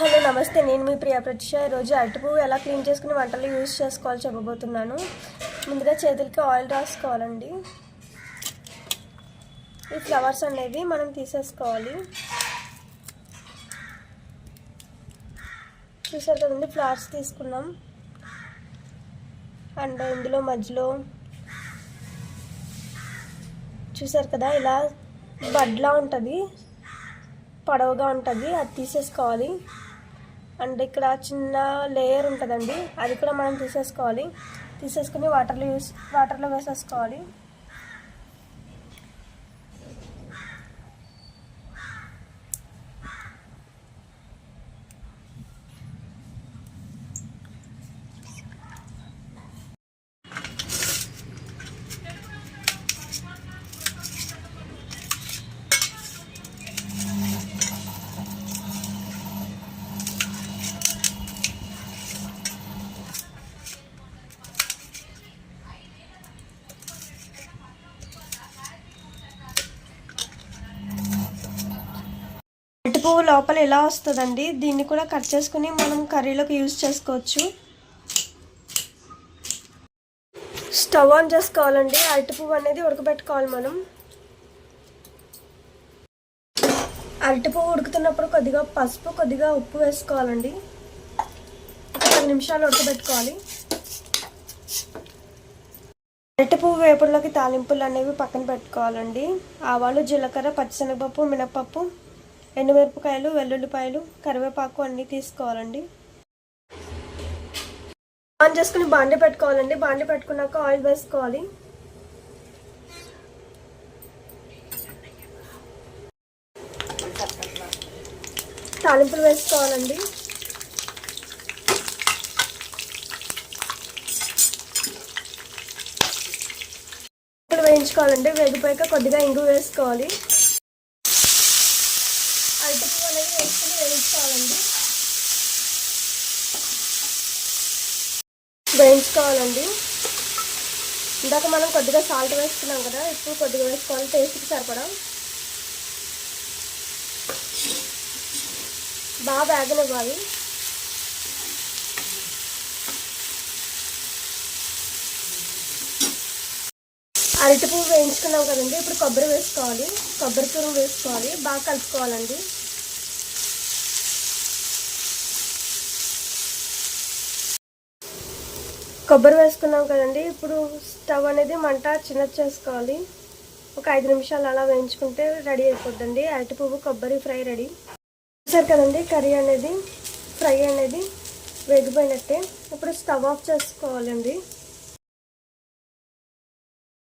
Hello నమస్తే. నేను మీ ప్రియా ప్రత్యూష ఈరోజు అరటిపువ్వు ఎలా క్లీన్ చేసుకుని వంటలు యూజ్ చేసుకోవాలో చెప్పబోతున్నాను. ముందుగా చేతులకి ఆయిల్ రాసుకోవాలండి. ఈ ఫ్లవర్స్ అనేవి మనం తీసేసుకోవాలి. చూసారు కదండి ఫ్లవర్స్ తీసుకున్నాం. అండ్ ఇందులో మధ్యలో చూసారు కదా ఇలా బడ్లా ఉంటుంది. పొడవుగా ఉంటుంది అది తీసేసుకోవాలి. అండ్ ఇక్కడ చిన్న లేయర్ ఉంటుందండి అది కూడా మనం తీసేసుకోవాలి. తీసేసుకుని వాటర్లో యూస్ వాటర్లో వేసేసుకోవాలి. అరటి పువ్వు లోపల ఇలా వస్తుందండి? దీన్ని కూడా కట్ చేసుకుని మనం కర్రీలోకి యూజ్ చేసుకోవచ్చు. స్టవ్ ఆన్ చేసుకోవాలండి. అరటి పువ్వు అనేది ఉడకబెట్టుకోవాలి మనం. అరటి పువ్వు ఉడుకుతున్నప్పుడు కొద్దిగా పసుపు కొద్దిగా ఉప్పు వేసుకోవాలండి. ఒక పది నిమిషాలు ఉడకబెట్టుకోవాలి. అరటి పువ్వు వేపుడులోకి తాలింపులు అనేవి పక్కన పెట్టుకోవాలండి. ఆవాలు జీలకర్ర పచ్చిశనగపప్పు మినపప్పు ఎండుమిరపకాయలు వెల్లుల్లిపాయలు కరివేపాకు అన్నీ తీసుకోవాలండి. ఆన్ చేసుకుని బాండి పెట్టుకోవాలండి. బాండి పెట్టుకున్నాక ఆయిల్ వేసుకోవాలి. తాలింపులు వేసుకోవాలండి. వేయించుకోవాలండి. వేగిపోయాక కొద్దిగా ఇంగు వేసుకోవాలి అరటిపువ్వు అనేది వేసుకుని వేయించుకోవాలండి. వేయించుకోవాలండి ఇందాక మనం కొద్దిగా సాల్ట్ వేసుకున్నాం కదా ఇప్పుడు కొద్దిగా వేసుకోవాలి టేస్ట్కి సరిపడా. బాగా వేగనివ్వాలి. అరటి పువ్వు వేయించుకున్నాం కదండి ఇప్పుడు కొబ్బరి వేసుకోవాలి. కొబ్బరి తురుము వేసుకోవాలి. బాగా కలుపుకోవాలండి. కొబ్బరి వేసుకున్నాం కదండి. ఇప్పుడు స్టవ్ అనేది మంట చిన్న చేసుకోవాలి ఒక ఐదు నిమిషాలు అలా వేయించుకుంటే రెడీ అయిపోద్దండి. అరటి పువ్వు కొబ్బరి ఫ్రై రెడీ. చూసారు కదండి కర్రీ అనేది ఫ్రై అనేది వేగిపోయినట్టే. ఇప్పుడు స్టవ్ ఆఫ్ చేసుకోవాలండి.